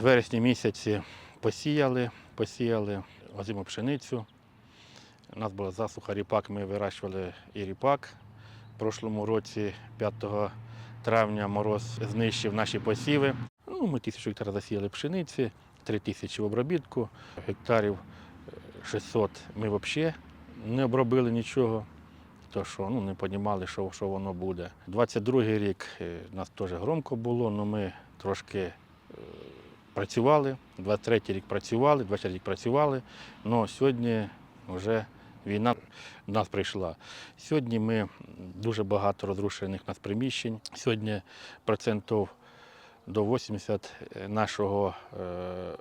вересні місяці посіяли, посіяли озиму пшеницю. У нас була засуха ріпак, ми вирощували і ріпак. В прошлому році, 5 травня, мороз знищив наші посіви. Ну, ми тисячу гектар засіяли пшениці, 3 тисячі в обробітку, гектарів е, 600 ми взагалі не обробили нічого. То що ну, не розуміли, що, що воно буде. 22-й рік е, у нас теж громко було, але ми трошки е, працювали. 23-й рік працювали, 24-й рік працювали. але сьогодні вже війна до нас прийшла. Сьогодні ми дуже багато розрушених нас приміщень. Сьогодні процентів до 80 нашого е,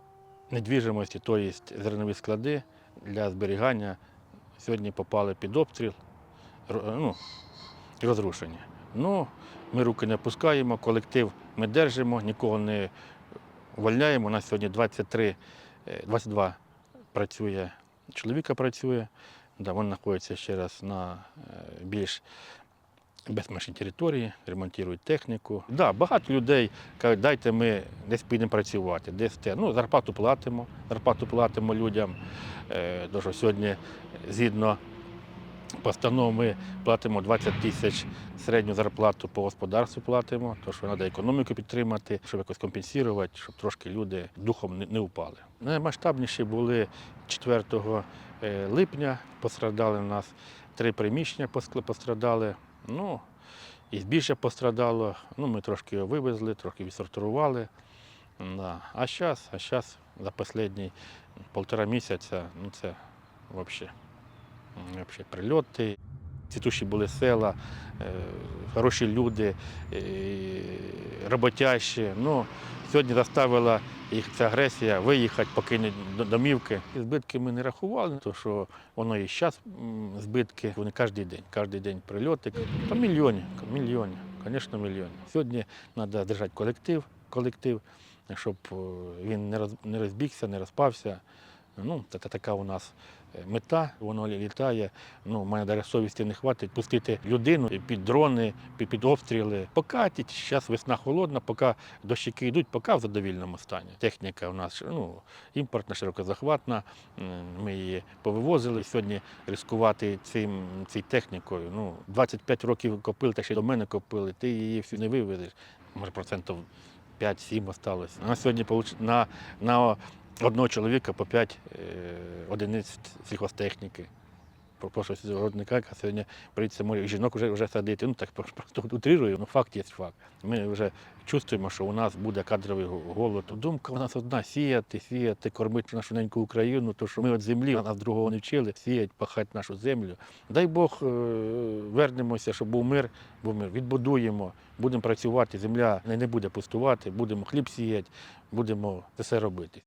недвіжимості, тобто зернові склади для зберігання, сьогодні попали під обстріл ну, і розрушення. Ну, ми руки не опускаємо, колектив ми держимо, нікого не увольняємо. У нас сьогодні 23, е, 22 працює, чоловіка працює. Да, він знаходиться ще раз на більш безпечній території, ремонтують техніку. Да, багато людей кажуть, дайте ми десь підемо працювати, десь те. Ну, зарплату платимо, зарплату платимо людям. Е, сьогодні згідно постанов ми платимо 20 тисяч середню зарплату по господарству платимо, тому що треба економіку підтримати, щоб якось компенсувати, щоб трошки люди духом не, впали. Наймасштабніші були 4 е, липня, пострадали у нас три приміщення пострадали. Ну, і більше пострадало. Ну, ми трошки його вивезли, трохи відсортували. Да. А зараз, а зараз за останні півтора місяця, ну це взагалі. Прильоти. Цвітущі були села, е, хороші люди, е, роботящі. Ну, сьогодні заставила їх ця агресія виїхати, покинути домівки. І збитки ми не рахували, тому що воно і зараз збитки, вони кожен день, кожен день прильоти. Та мільйони, мільйони, звісно, мільйони. Сьогодні треба держати колектив, колектив, щоб е, він не розбігся, не розпався. Ну, це така у нас е, мета, воно літає. Ну, мене навіть совісті не хватить пустити людину під дрони, під, під обстріли. Покатіть, зараз весна холодна, поки дощики йдуть, поки в задовільному стані. Техніка у нас ну, імпортна, широкозахватна, ми її повивозили. Сьогодні ризикувати цим, цією технікою. Ну, 25 років копили, та ще до мене копили, ти її всю не вивезеш. Може, процентів 5-7 осталось. На сьогодні на, на одного чоловіка по 5 е, одиниць сільхозтехніки. Про- Прошу виробника, а сьогодні прийдеться може, жінок вже, вже садити. Ну так просто утрирую, ну факт є факт. Ми вже чувствуємо, що у нас буде кадровий голод. Думка у нас одна сіяти, сіяти, кормити нашу неньку Україну, то що ми від землі, а нас другого не вчили, сіять, пахати нашу землю. Дай Бог е, вернемося, щоб був мир, був мир. Відбудуємо, будемо працювати, земля не, буде пустувати, будемо хліб сіяти, будемо все робити.